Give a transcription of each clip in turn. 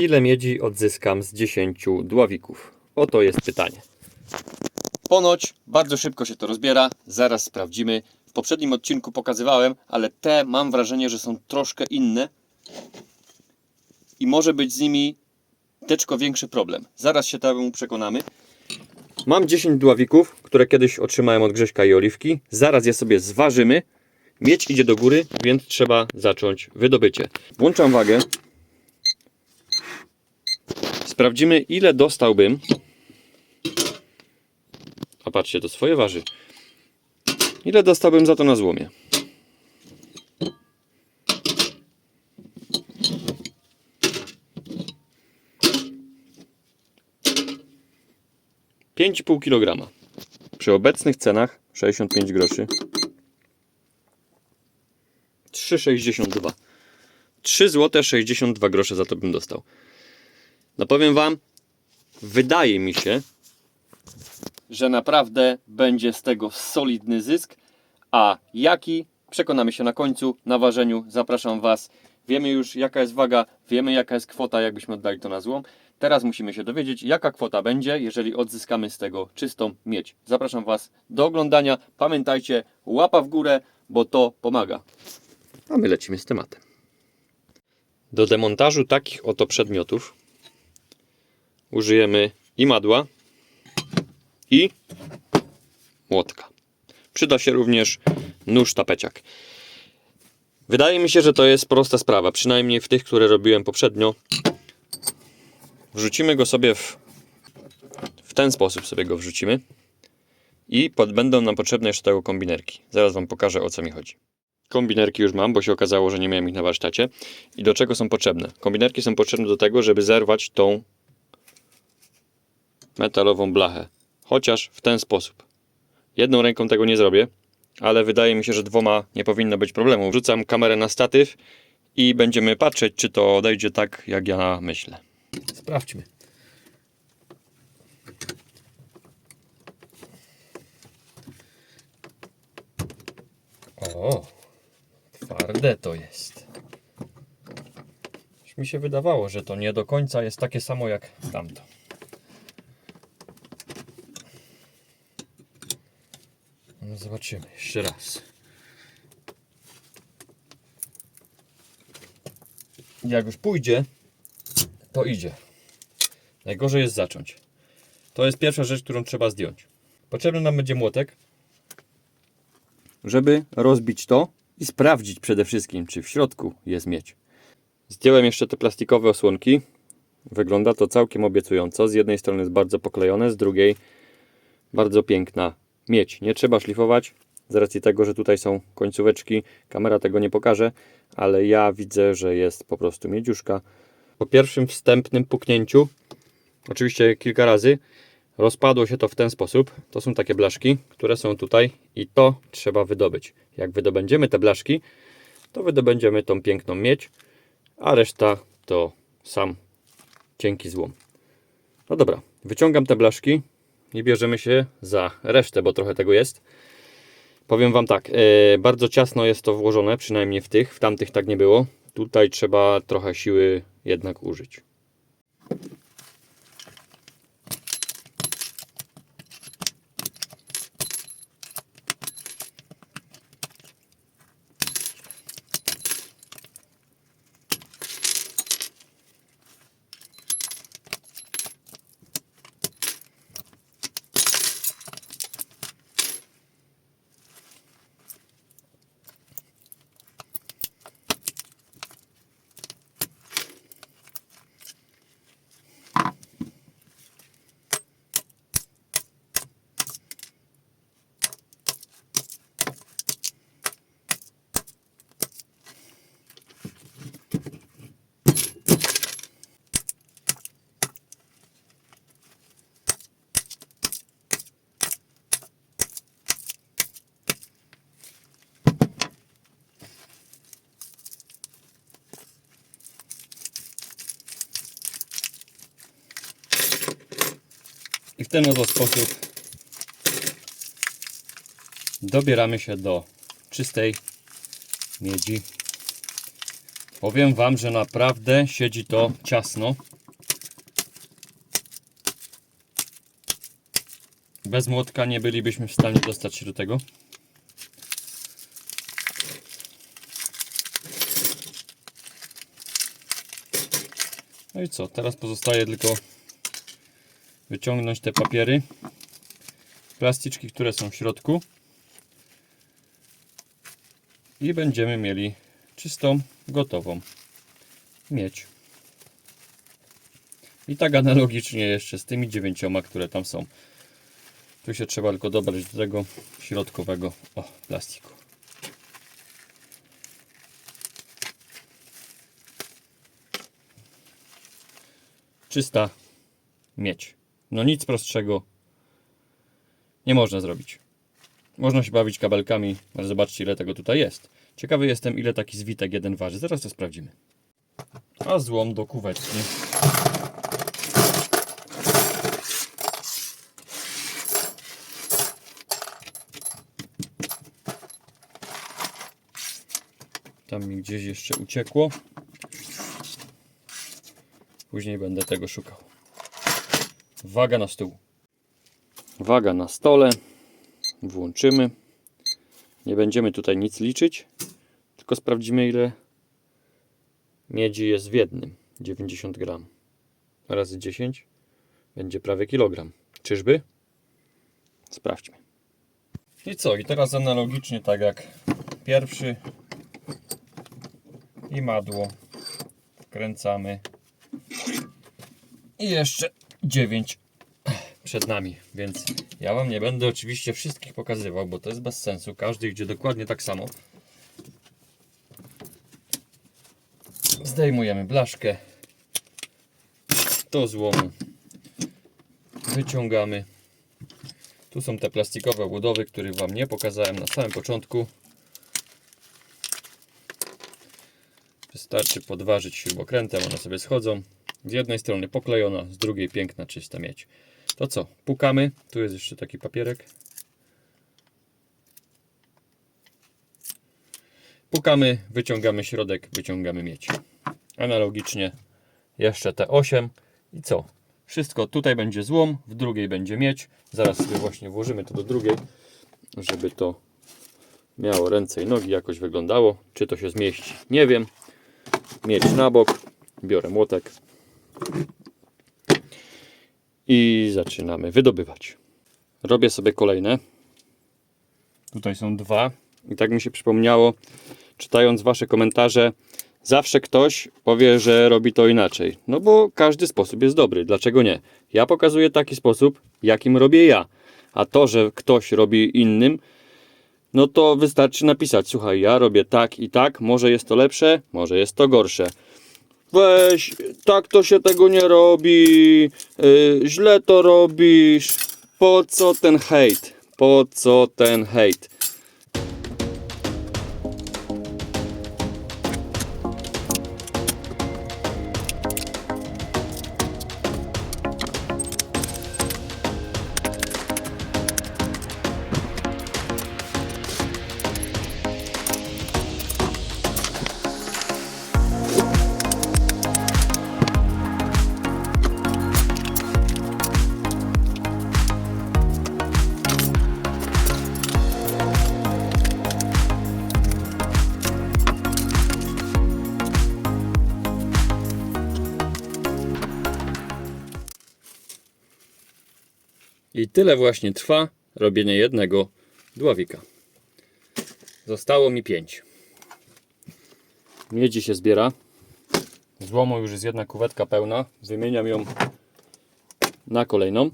Ile miedzi odzyskam z 10 dławików? Oto jest pytanie. Ponoć bardzo szybko się to rozbiera, zaraz sprawdzimy. W poprzednim odcinku pokazywałem, ale te mam wrażenie, że są troszkę inne i może być z nimi teczko większy problem. Zaraz się temu przekonamy. Mam 10 dławików, które kiedyś otrzymałem od Grześka i Oliwki. Zaraz je sobie zważymy. Miedź idzie do góry, więc trzeba zacząć wydobycie. Włączam wagę. Sprawdzimy, ile dostałbym. A patrzcie, to swoje waży. Ile dostałbym za to na złomie? Pięć pół kilograma. Przy obecnych cenach 65 groszy. 3,62. 3 zł 62 grosze za to bym dostał. No powiem wam, wydaje mi się, że naprawdę będzie z tego solidny zysk, a jaki przekonamy się na końcu na ważeniu. Zapraszam was. Wiemy już jaka jest waga, wiemy jaka jest kwota, jakbyśmy oddali to na złom. Teraz musimy się dowiedzieć, jaka kwota będzie, jeżeli odzyskamy z tego czystą miedź. Zapraszam was do oglądania. Pamiętajcie, łapa w górę, bo to pomaga. A my lecimy z tematem. Do demontażu takich oto przedmiotów użyjemy i madła, i młotka. Przyda się również nóż tapeciak. Wydaje mi się, że to jest prosta sprawa, przynajmniej w tych, które robiłem poprzednio. Wrzucimy go sobie w, w ten sposób sobie go wrzucimy i pod, będą nam potrzebne jeszcze tego kombinerki. Zaraz Wam pokażę o co mi chodzi. Kombinerki już mam, bo się okazało, że nie miałem ich na warsztacie. I do czego są potrzebne? Kombinerki są potrzebne do tego, żeby zerwać tą metalową blachę. Chociaż w ten sposób. Jedną ręką tego nie zrobię, ale wydaje mi się, że dwoma nie powinno być problemu. Wrzucam kamerę na statyw i będziemy patrzeć, czy to odejdzie tak, jak ja myślę. Sprawdźmy. O, twarde to jest. Już mi się wydawało, że to nie do końca jest takie samo jak tamto. No zobaczymy jeszcze raz. Jak już pójdzie, to idzie. Najgorzej jest zacząć. To jest pierwsza rzecz, którą trzeba zdjąć. Potrzebny nam będzie młotek, żeby rozbić to i sprawdzić przede wszystkim, czy w środku jest miedź. Zdjąłem jeszcze te plastikowe osłonki. Wygląda to całkiem obiecująco. Z jednej strony jest bardzo poklejone, z drugiej bardzo piękna miedź. Nie trzeba szlifować, z racji tego, że tutaj są końcóweczki. Kamera tego nie pokaże, ale ja widzę, że jest po prostu miedziuszka. Po pierwszym wstępnym puknięciu, oczywiście kilka razy, rozpadło się to w ten sposób. To są takie blaszki, które są tutaj i to trzeba wydobyć. Jak wydobędziemy te blaszki, to wydobędziemy tą piękną miedź, a reszta to sam cienki złom. No dobra, wyciągam te blaszki i bierzemy się za resztę, bo trochę tego jest. Powiem Wam tak, e, bardzo ciasno jest to włożone, przynajmniej w tych, w tamtych tak nie było. Tutaj trzeba trochę siły jednak użyć. Ten oto sposób dobieramy się do czystej miedzi. Powiem Wam, że naprawdę siedzi to ciasno. Bez młotka nie bylibyśmy w stanie dostać się do tego. No i co? Teraz pozostaje tylko wyciągnąć te papiery, plasticzki, które są w środku i będziemy mieli czystą, gotową miedź. I tak analogicznie jeszcze z tymi dziewięcioma, które tam są. Tu się trzeba tylko dobrać do tego środkowego o, plastiku. Czysta miedź. No nic prostszego nie można zrobić. Można się bawić kabelkami, ale zobaczcie ile tego tutaj jest. Ciekawy jestem ile taki zwitek jeden waży. Zaraz to sprawdzimy. A złom do kuwetki. Tam mi gdzieś jeszcze uciekło. Później będę tego szukał. Waga na stół. Waga na stole. Włączymy. Nie będziemy tutaj nic liczyć, tylko sprawdzimy ile miedzi jest w jednym. 90 gram. Razy 10 będzie prawie kilogram. Czyżby? Sprawdźmy. I co? I teraz analogicznie tak jak pierwszy i madło wkręcamy i jeszcze 9 przed nami, więc ja Wam nie będę oczywiście wszystkich pokazywał, bo to jest bez sensu. Każdy idzie dokładnie tak samo. Zdejmujemy blaszkę do złomu. Wyciągamy. Tu są te plastikowe budowy, których Wam nie pokazałem na samym początku. Wystarczy podważyć śrubokrętem, one sobie schodzą. Z jednej strony poklejona, z drugiej piękna, czysta miedź. To co? Pukamy. Tu jest jeszcze taki papierek. Pukamy, wyciągamy środek, wyciągamy miedź. Analogicznie jeszcze te 8. I co? Wszystko tutaj będzie złom, w drugiej będzie miedź. Zaraz sobie właśnie włożymy to do drugiej, żeby to miało ręce i nogi, jakoś wyglądało. Czy to się zmieści? Nie wiem. Miedź na bok. Biorę młotek i zaczynamy wydobywać. Robię sobie kolejne. Tutaj są dwa. I tak mi się przypomniało, czytając Wasze komentarze, zawsze ktoś powie, że robi to inaczej. No bo każdy sposób jest dobry. Dlaczego nie? Ja pokazuję taki sposób, jakim robię ja. A to, że ktoś robi innym, no to wystarczy napisać: Słuchaj, ja robię tak i tak, może jest to lepsze, może jest to gorsze weź, tak to się tego nie robi, yy, źle to robisz. Po co ten hejt? Po co ten hejt? I tyle właśnie trwa robienie jednego dławika. Zostało mi pięć. Miedzi się zbiera. Złomu już jest jedna kuwetka pełna. Wymieniam ją na kolejną.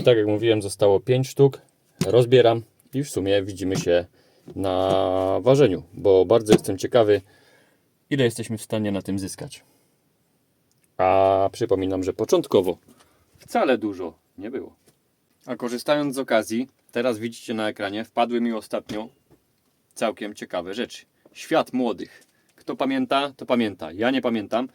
I tak jak mówiłem, zostało 5 sztuk. Rozbieram i w sumie widzimy się na ważeniu, bo bardzo jestem ciekawy, ile jesteśmy w stanie na tym zyskać. A przypominam, że początkowo wcale dużo nie było. A korzystając z okazji, teraz widzicie na ekranie, wpadły mi ostatnio całkiem ciekawe rzeczy. Świat młodych. Kto pamięta, to pamięta. Ja nie pamiętam.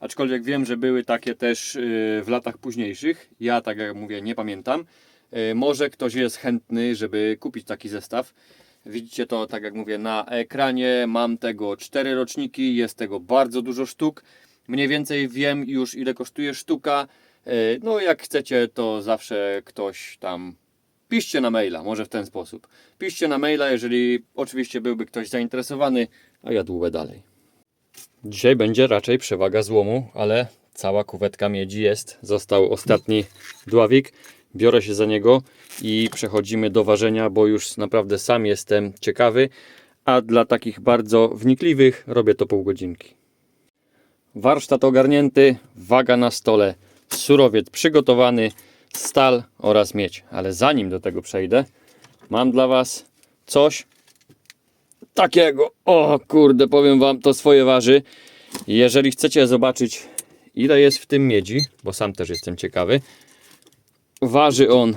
Aczkolwiek wiem, że były takie też yy, w latach późniejszych. Ja, tak jak mówię, nie pamiętam. Yy, Może ktoś jest chętny, żeby kupić taki zestaw. Widzicie to, tak jak mówię, na ekranie. Mam tego cztery roczniki, jest tego bardzo dużo sztuk. Mniej więcej wiem już ile kosztuje sztuka. E, No jak chcecie, to zawsze ktoś tam piszcie na maila, może w ten sposób. Piszcie na maila, jeżeli oczywiście byłby ktoś zainteresowany, a ja dłużę dalej. Dzisiaj będzie raczej przewaga złomu, ale cała kuwetka miedzi jest. Został ostatni dławik. Biorę się za niego i przechodzimy do ważenia, bo już naprawdę sam jestem ciekawy. A dla takich bardzo wnikliwych robię to pół godzinki. Warsztat ogarnięty, waga na stole, surowiec przygotowany, stal oraz miedź. Ale zanim do tego przejdę, mam dla Was coś takiego. O kurde, powiem Wam, to swoje waży. Jeżeli chcecie zobaczyć, ile jest w tym miedzi, bo sam też jestem ciekawy, waży on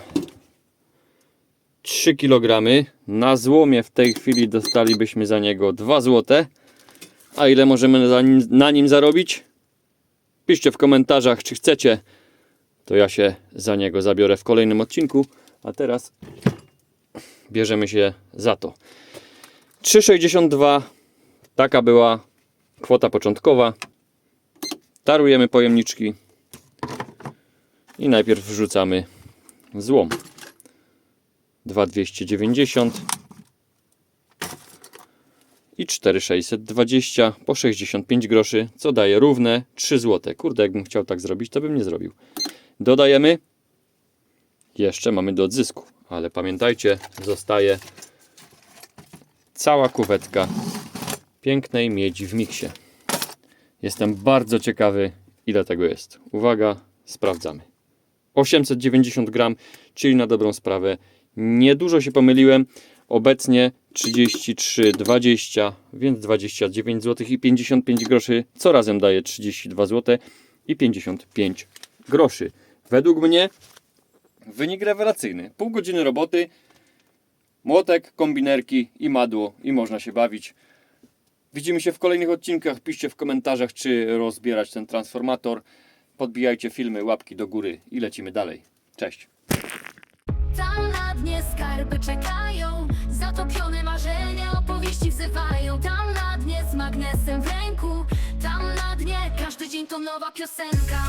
3 kg. Na złomie w tej chwili dostalibyśmy za niego 2 zł. A ile możemy za nim, na nim zarobić? Piszcie w komentarzach, czy chcecie. To ja się za niego zabiorę w kolejnym odcinku. A teraz bierzemy się za to. 3,62 taka była kwota początkowa. Tarujemy pojemniczki i najpierw wrzucamy złom. 2,290 i 4,620 po 65 groszy, co daje równe 3 zł. Kurde, jakbym chciał tak zrobić, to bym nie zrobił. Dodajemy. Jeszcze mamy do odzysku, ale pamiętajcie, zostaje cała kuwetka pięknej miedzi w miksie. Jestem bardzo ciekawy, ile tego jest. Uwaga, sprawdzamy. 890 gram, czyli na dobrą sprawę niedużo się pomyliłem. Obecnie 33,20, więc 29 zł i 55 groszy, co razem daje 32 zł i 55 groszy. Według mnie wynik rewelacyjny. Pół godziny roboty, młotek, kombinerki i madło i można się bawić. Widzimy się w kolejnych odcinkach. Piszcie w komentarzach, czy rozbierać ten transformator. Podbijajcie filmy, łapki do góry i lecimy dalej. Cześć. Tam na dnie skarby czekają. Zatopione marzenia opowieści wzywają. Tam na dnie z magnesem w ręku. Tam na dnie każdy dzień to nowa piosenka